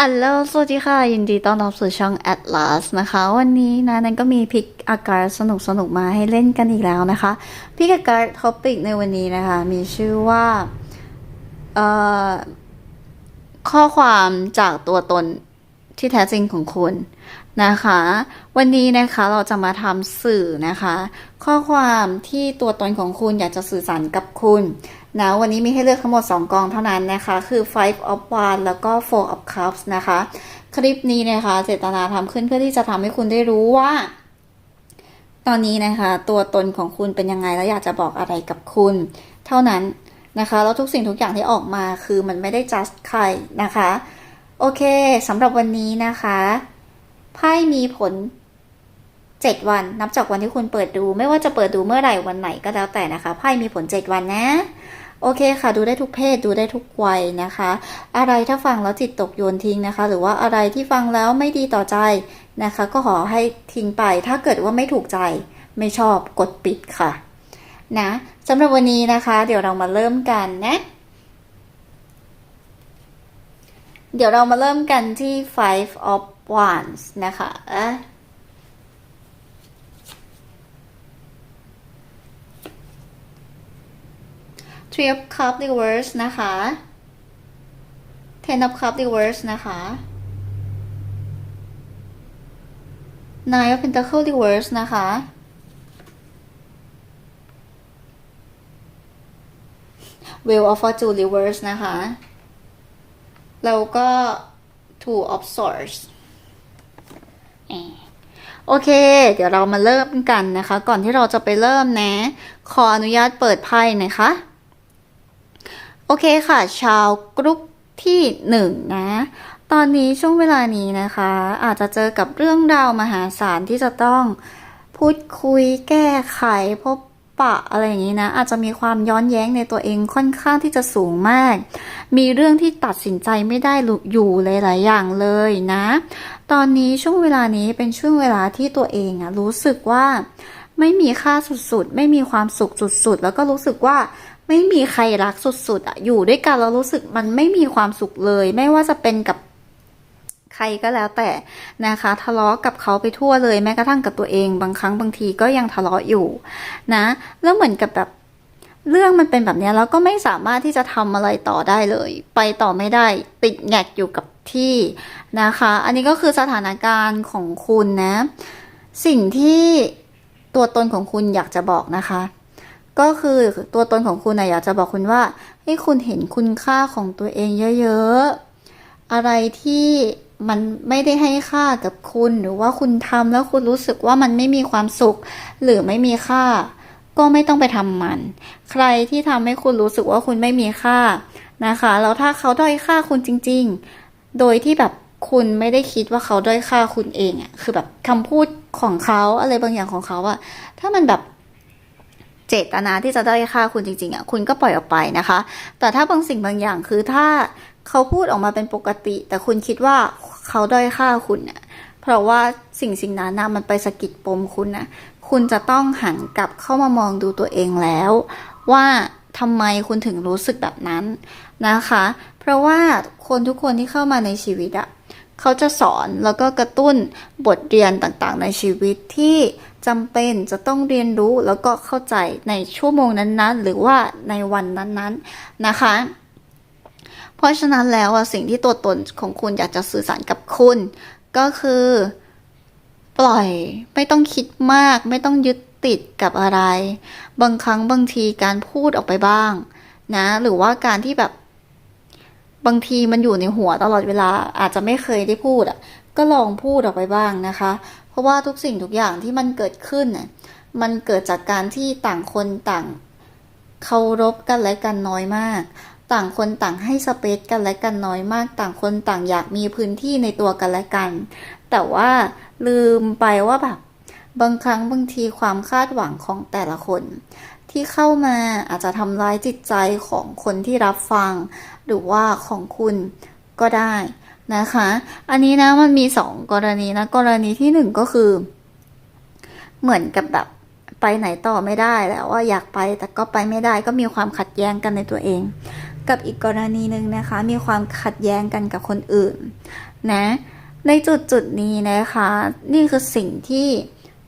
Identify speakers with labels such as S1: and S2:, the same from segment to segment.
S1: อัลโลสวัสดีค่ะ ยินดีต้อนรับสู่ช่อง Atlas นะคะ วันนี้นะนันก็มีพิกอาการสนุกสนุกมาให้เล่นกันอีกแล้วนะคะพิกอาการท็อปิกในวันนี้นะคะ มีชื่อว่าเอ่อข้อความจากตัวตนที่แท้จริงของคุณนะคะ วันนี้นะคะเราจะมาทำสื่อนะคะ ข้อความที่ตัวตนของคุณอยากจะสื่อสารกับคุณ นะวันนี้มีให้เลือกทั้งหมด 2 กองเท่านั้นนะคะ คือ five of wands แล้วก็ four of cups นะคะ คลิปนี้นะคะ เจตนาทำขึ้นเพื่อที่จะทำให้คุณได้รู้ว่า ตอนนี้นะคะ ตัวตนของคุณเป็นยังไง แล้วอยากจะบอกอะไรกับคุณ เท่านั้นนะคะ แล้วทุกสิ่งทุกอย่างที่ออกมาคือมันไม่ได้ just ใครนะคะ โอเคสำหรับวันนี้นะคะไพ่มีผล7วันนับจากวันที่คุณเปิดดู ไม่ว่าจะเปิดดูเมื่อไหร่วันไหนก็แล้วแต่นะคะไพ่มีผล 7 วันนะ โอเคค่ะ ดูได้ทุกเพศดูได้ทุกวัยนะคะ อะไรถ้าฟังแล้วจิตตกโยนทิ้งนะคะ หรือว่าอะไรที่ฟังแล้วไม่ดีต่อใจนะคะ ก็ขอให้ทิ้งไป ถ้าเกิดว่าไม่ถูกใจไม่ชอบกดปิดค่ะ นะสำหรับวันนี้นะคะ เดี๋ยวเรามาเริ่มกันนะ เดี๋ยวเรามาเริ่มกันที่ five of wands นะคะ three of cup reverse นะคะ ten of cup reverse นะคะ nine of pentacle reverse นะคะ wheel of fortune reverse นะคะ แล้วก็ two of swords โอเค เดี๋ยวเรามาเริ่มกันนะคะ ก่อนที่เราจะไปเริ่มนะ ขออนุญาตเปิดไพ่นะคะ โอเคค่ะ ชาวกรุ๊ปที่หนึ่งนะ ตอนนี้ช่วงเวลานี้นะคะ อาจจะเจอกับเรื่องราวมหาศาลที่จะต้องพูดคุยแก้ไขพบปะอะไรอย่างนี้นะ อาจจะมีความย้อนแย้งในตัวเองค่อนข้างที่จะสูงมาก มีเรื่องที่ตัดสินใจไม่ได้อยู่หลายๆอย่างเลยนะ ตอนนี้ช่วงเวลานี้เป็นช่วงเวลาที่ตัวเองอะรู้สึกว่าไม่มีค่าสุดๆ ไม่มีความสุขสุดๆ แล้วก็รู้สึกว่า ไม่มีใครรักสุดๆอะอยู่ด้วยกันเรารู้สึกมันไม่มีความสุขเลย ไม่ว่าจะเป็นกับใครก็แล้วแต่นะคะ ทะเลาะกับเขาไปทั่วเลยแม้กระทั่งกับตัวเองบางครั้งบางทีก็ยังทะเลาะอยู่นะ แล้วเหมือนกับแบบเรื่องมันเป็นแบบนี้แล้วก็ไม่สามารถที่จะทำอะไรต่อได้เลย ไปต่อไม่ได้ติดแงกอยู่กับที่นะคะ อันนี้ก็คือสถานการณ์ของคุณนะ สิ่งที่ตัวตนของคุณอยากจะบอกนะคะ ก็คือตัวตนของคุณนะอยากจะบอกคุณว่า ให้คุณเห็นคุณค่าของตัวเองเยอะๆ อะไรที่มันไม่ได้ให้ค่ากับคุณหรือว่าคุณทำแล้วคุณรู้สึกว่ามันไม่มีความสุข หรือไม่มีค่า ก็ไม่ต้องไปทำมัน ใครที่ทำให้คุณรู้สึกว่าคุณไม่มีค่านะคะแล้วถ้าเขาด้อยค่าคุณจริง ๆ โดยที่แบบคุณไม่ได้คิดว่าเขาด้อยค่าคุณเองอะคือแบบคำพูดของเขาอะไรบางอย่างของเขาอะถ้ามันแบบ เจตนาที่จะได้ค่าคุณจริงๆอะคุณก็ปล่อยออกไปนะคะ แต่ถ้าบางสิ่งบางอย่างคือถ้าเขาพูดออกมาเป็นปกติ แต่คุณคิดว่าเขาด้อยค่าคุณน่ะเพราะว่าสิ่งสิ่งนั้นนะมันไปสะกิดปมคุณนะคุณจะต้องหันกลับเข้ามามองดูตัวเองแล้ว ว่าทำไมคุณถึงรู้สึกแบบนั้นนะคะ เพราะว่าคนทุกคนที่เข้ามาในชีวิตอะเขาจะสอนแล้วก็กระตุ้นบทเรียนต่างๆ ในชีวิตที่ จำเป็นจะต้องเรียนรู้แล้วก็เข้าใจในชั่วโมงนั้นๆ หรือว่าในวันนั้นๆนะคะ เพราะฉะนั้นแล้วสิ่งที่ตัวตนของคุณอยากจะสื่อสารกับคุณ ก็คือ ปล่อยไม่ต้องคิดมาก ไม่ต้องยึดติดกับอะไร บางครั้งบางทีการพูดออกไปบ้างนะ หรือว่าการที่แบบบางทีมันอยู่ในหัวตลอดเวลาอาจจะไม่เคยได้พูดอะ ก็ลองพูดออกไปบ้างนะคะ ราะว่าทุกสิ่งทุกอย่างที่มันเกิดขึ้นน่ะมันเกิดจากการที่ต่างคนต่างเคารพกันและกันน้อยมาก ต่างคนต่างให้สเปซกันและกันน้อยมาก ต่างคนต่างอยากมีพื้นที่ในตัวกันและกัน แต่ว่าลืมไปว่าแบบบางครั้งบางทีความคาดหวังของแต่ละคน ที่เข้ามาอาจจะทำร้ายจิตใจของคนที่รับฟัง หรือว่าของคุณก็ได้ นะคะ อันนี้นะมันมีสองกรณีนะ กรณีที่หนึ่งก็คือ เหมือนกับแบบไปไหนต่อไม่ได้แล้วว่าอยากไปแต่ก็ไปไม่ได้ก็มีความขัดแย้งกันในตัวเอง กับอีกกรณีหนึ่งนะคะ มีความขัดแย้งกันกับคนอื่น นะ ในจุดจุดนี้นะคะ นี่คือสิ่งที่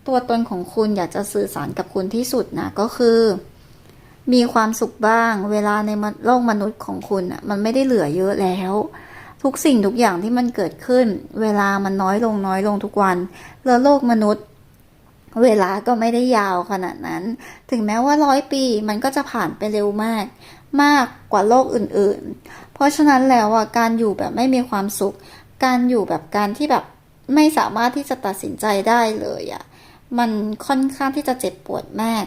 S1: ตัวตนของคุณอยากจะสื่อสารกับคุณที่สุดนะก็คือ มีความสุขบ้าง เวลาในโลกมนุษย์ของคุณอะมันไม่ได้เหลือเยอะแล้ว ทุกสิ่งทุกอย่างที่มันเกิดขึ้น เวลามันน้อยลงน้อยลงทุกวัน แล้วโลกมนุษย์ เวลาก็ไม่ได้ยาวขนาดนั้น ถึงแม้ว่าร้อยปีมันก็จะผ่านไปเร็วมาก มากกว่าโลกอื่นๆ เพราะฉะนั้นแล้วอะการอยู่แบบไม่มีความสุข การอยู่แบบการที่แบบไม่สามารถที่จะตัดสินใจได้เลยอะ มันค่อนข้างที่จะเจ็บปวดมาก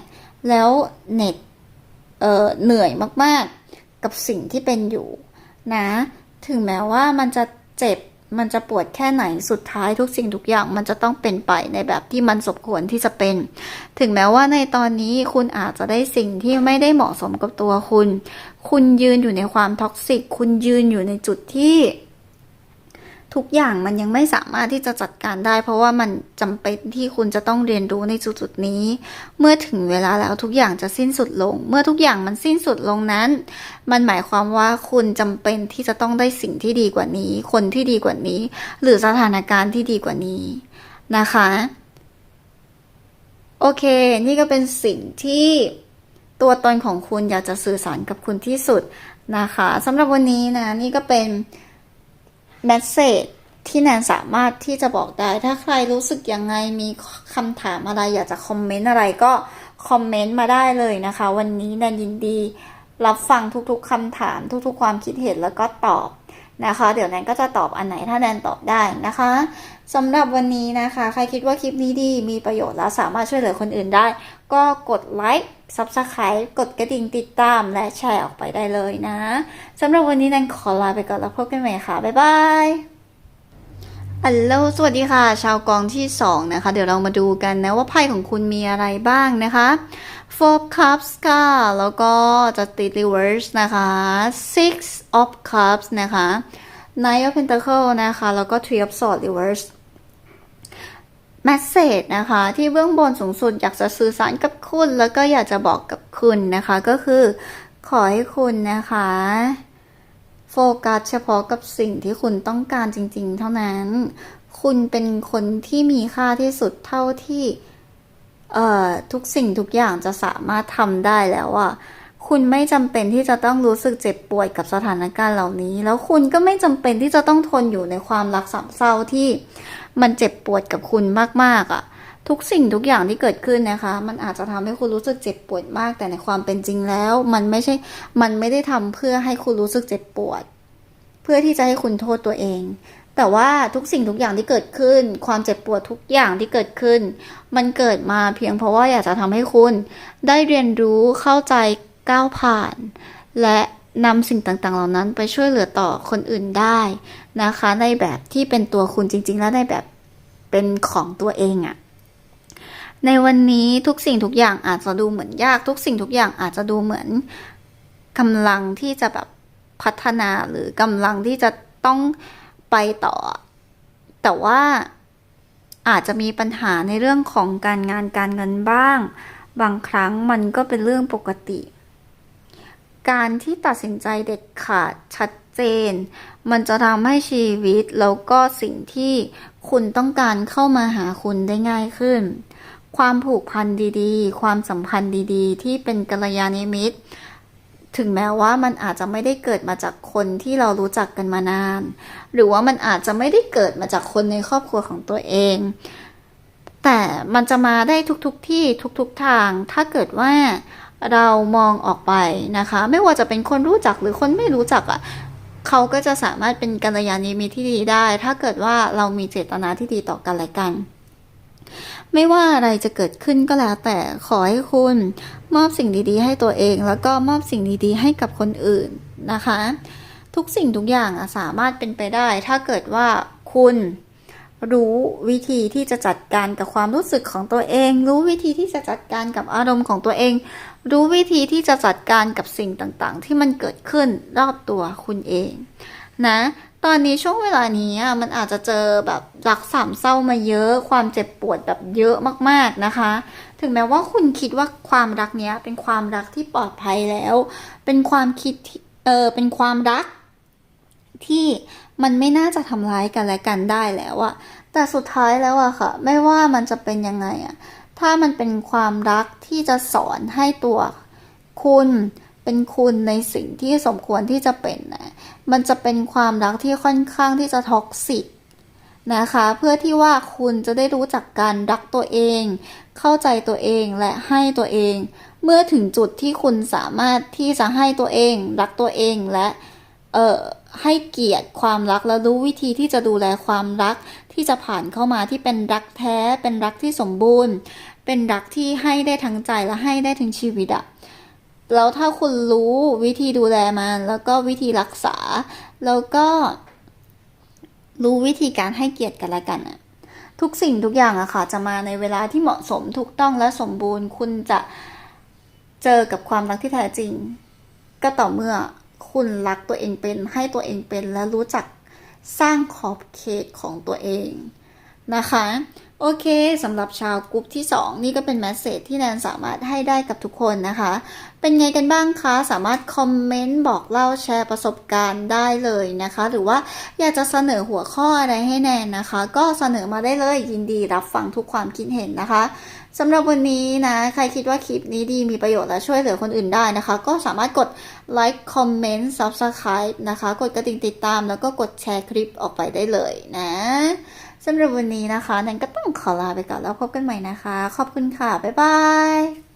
S1: แล้วเน็ตเออเหนื่อยมากๆ กับสิ่งที่เป็นอยู่นะ ถึงแม้ว่ามันจะเจ็บมันจะปวดแค่ไหนสุดท้ายทุกสิ่งทุกอย่างมันจะต้องเป็นไปในแบบที่มันสมควรที่จะเป็น ถึงแม้ว่าในตอนนี้คุณอาจจะได้สิ่งที่ไม่ได้เหมาะสมกับตัวคุณ คุณยืนอยู่ในความท็อกซิก คุณยืนอยู่ในจุดที่ ทุกอย่างมันยังไม่สามารถที่จะจัดการได้ เพราะว่ามันจำเป็นที่คุณจะต้องเรียนรู้ในจุดจุดๆนี้ เมื่อถึงเวลาแล้วทุกอย่างจะสิ้นสุดลง เมื่อทุกอย่างมันสิ้นสุดลงนั้น มันหมายความว่าคุณจำเป็นที่จะต้องได้สิ่งที่ดีกว่านี้ คนที่ดีกว่านี้ หรือสถานการณ์ที่ดีกว่านี้นะคะ โอเค นี่ก็เป็นสิ่งที่ตัวตนของคุณอยากจะสื่อสารกับคุณที่สุดนะคะสำหรับวันนี้นะ นี่ก็เป็น แมสเซจที่แนนสามารถที่จะบอกได้ ถ้าใครรู้สึกยังไงมีคำถามอะไรอยากจะคอมเมนต์อะไรก็คอมเมนต์มาได้เลยนะคะ วันนี้แนนยินดี รับฟังทุกๆคำถามทุกๆ ความคิดเห็นแล้วก็ตอบนะคะ เดี๋ยวแนนก็จะตอบอันไหนถ้าแนนตอบได้นะคะสำหรับวันนี้นะคะ ใครคิดว่าคลิปนี้ดีมีประโยชน์และสามารถช่วยเหลือคนอื่นได้ ก็กดไลค์ Subscribe กดกระดิ่งติดตามและแชร์ออกไปได้เลยนะสำหรับวันนี้แนนขอลาไปก่อนแล้วพบกันใหม่ค่ะ บ๊ายบายอัลโหลสวัสดีค่ะ ชาวกองที่ 2 นะคะ เดี๋ยวเรามาดูกันนะว่าไพ่ของคุณมีอะไรบ้างนะคะ Four of Cups ค่ะ แล้วก็จะติด Reverse นะคะ Six of Cups นะคะ Nine of Pentacles นะคะ แล้วก็ Three of Swords Reverse มสเซจนะคะ ที่เบื้องบนสูงสุดอยากจะสื่อสารกับคุณ แล้วก็อยากจะบอกกับคุณนะคะ ก็คือ ขอให้คุณนะคะ โฟกัสเฉพาะกับสิ่งที่คุณต้องการจริง ๆ เท่านั้น คุณเป็นคนที่มีค่าที่สุดเท่าที่เอ่อทุกสิ่งทุกอย่างจะสามารถทำได้แล้วอะคุณไม่จำเป็นที่จะต้องรู้สึกเจ็บป่วยกับสถานการณ์เหล่านี้ แล้วคุณก็ไม่จำเป็นที่จะต้องทนอยู่ในความรักสามเศร้าที่ มันเจ็บปวดกับคุณมากๆอะทุกสิ่งทุกอย่างที่เกิดขึ้นนะคะ มันอาจจะทำให้คุณรู้สึกเจ็บปวดมาก แต่ในความเป็นจริงแล้ว มันไม่ใช่ มันไม่ได้ทำเพื่อให้คุณรู้สึกเจ็บปวด เพื่อที่จะให้คุณโทษตัวเอง แต่ว่าทุกสิ่งทุกอย่างที่เกิดขึ้น ความเจ็บปวดทุกอย่างที่เกิดขึ้น มันเกิดมาเพียงเพราะว่าอยากจะทำให้คุณ ได้เรียนรู้เข้าใจก้าวผ่าน และ นำสิ่งต่างๆ เหล่านั้นไปช่วยเหลือต่อคนอื่นได้นะคะ ในแบบที่เป็นตัวคุณจริง ๆ และในแบบเป็นของตัวเองอะในวันนี้ทุกสิ่งทุกอย่างอาจจะดูเหมือนยาก ทุกสิ่งทุกอย่างอาจจะดูเหมือนกำลังที่จะแบบพัฒนาหรือกำลังที่จะต้องไปต่อ แต่ว่าอาจจะมีปัญหาในเรื่องของการงานการเงินบ้าง บางครั้งมันก็เป็นเรื่องปกติ การที่ตัดสินใจเด็ดขาดชัดเจน มันจะทำให้ชีวิตแล้วก็สิ่งที่คุณต้องการเข้ามาหาคุณได้ง่ายขึ้น ความผูกพันดีๆ ความสัมพันธ์ดีๆ ที่เป็นกัลยาณมิตร ถึงแม้ว่ามันอาจจะไม่ได้เกิดมาจากคนที่เรารู้จักกันมานาน หรือว่ามันอาจจะไม่ได้เกิดมาจากคนในครอบครัวของตัวเอง แต่มันจะมาได้ทุกๆทที่ทุกๆทาง ถ้าเกิดว่า เรามองออกไปนะคะ ไม่ว่าจะเป็นคนรู้จักหรือคนไม่รู้จักอะ่ะเขาก็จะสามารถเป็นกัลยาณมิตรที่ดีได้ ถ้าเกิดว่าเรามีเจตนาที่ดีต่อกันและกัน ไม่ว่าอะไรจะเกิดขึ้นก็แล้วแต่ขอให้คุณ มอบสิ่งดีๆ ให้ตัวเอง แล้วก็มอบสิ่งดีๆ ให้กับคนอื่นนะคะ ทุกสิ่งทุกอย่างอะสามารถเป็นไปได้ ถ้าเกิดว่าคุณ รู้วิธีที่จะจัดการกับความรู้สึกของตัวเอง รู้วิธีที่จะจัดการกับอารมณ์ของตัวเอง รู้วิธีที่จะจัดการกับสิ่งต่างๆ ที่มันเกิดขึ้นรอบตัวคุณเอง นะ ตอนนี้ช่วงเวลานี้มันอาจจะเจอแบบรักสามเศร้ามาเยอะ ความเจ็บปวดแบบเยอะมากๆนะคะ ถึงแม้ว่าคุณคิดว่าความรักเนี้ยเป็นความรักที่ปลอดภัยแล้ว เป็นความคิดที่เออเป็นความรักที่ มันไม่น่าจะทำร้ายกันและกันได้แล้วอะแต่สุดท้ายแล้วอะค่ะ ไม่ว่ามันจะเป็นยังไงอะถ้ามันเป็นความรักที่จะสอนให้ตัว คุณเป็นคุณในสิ่งที่สมควรที่จะเป็นนะมันจะเป็นความรักที่ค่อนข้างที่จะท็อกซิกนะคะ เพื่อที่ว่าคุณจะได้รู้จักการรักตัวเอง เข้าใจตัวเองและให้ตัวเอง เมื่อถึงจุดที่คุณสามารถที่จะให้ตัวเอง รักตัวเองและ เออ ให้เกียรติความรักและรู้วิธีที่จะดูแลความรักที่จะผ่านเข้ามาที่เป็นรักแท้ เป็นรักที่สมบูรณ์ เป็นรักที่ให้ได้ทั้งใจและให้ได้ทั้งชีวิตอะแล้วถ้าคุณรู้วิธีดูแลมันแล้วก็วิธีรักษา แล้วก็รู้วิธีการให้เกียรติกันละกันอะทุกสิ่งทุกอย่างอะค่ะจะมาในเวลาที่เหมาะสมถูกต้องและสมบูรณ์ คุณจะเจอกับความรักที่แท้จริง ก็ต่อเมื่อ คุณรักตัวเองเป็นให้ตัวเองเป็นและรู้จักสร้างขอบเขตของตัวเองนะคะ โอเคสำหรับชาวกลุ่มที่ 2 นี่ก็เป็นแมสเซจที่แนนสามารถให้ได้กับทุกคนนะคะ เป็นไงกันบ้างคะ สามารถคอมเมนต์บอกเล่าแชร์ประสบการณ์ได้เลยนะคะ หรือว่าอยากจะเสนอหัวข้ออะไรให้แนนนะคะ ก็เสนอมาได้เลยยินดีรับฟังทุกความคิดเห็นนะคะสำหรับวันนี้นะ ใครคิดว่าคลิปนี้ดีมีประโยชน์และช่วยเหลือคนอื่นได้นะคะ ก็สามารถกดไลค์คอมเมนต์ Subscribe นะคะ กดกระดิ่งติดตามแล้วก็กดแชร์คลิปออกไปได้เลยนะ สำหรับวันนี้นะคะแนนก็ต้องขอลาไปก่อนแล้วพบกันใหม่นะคะ ขอบคุณค่ะ บ๊ายบาย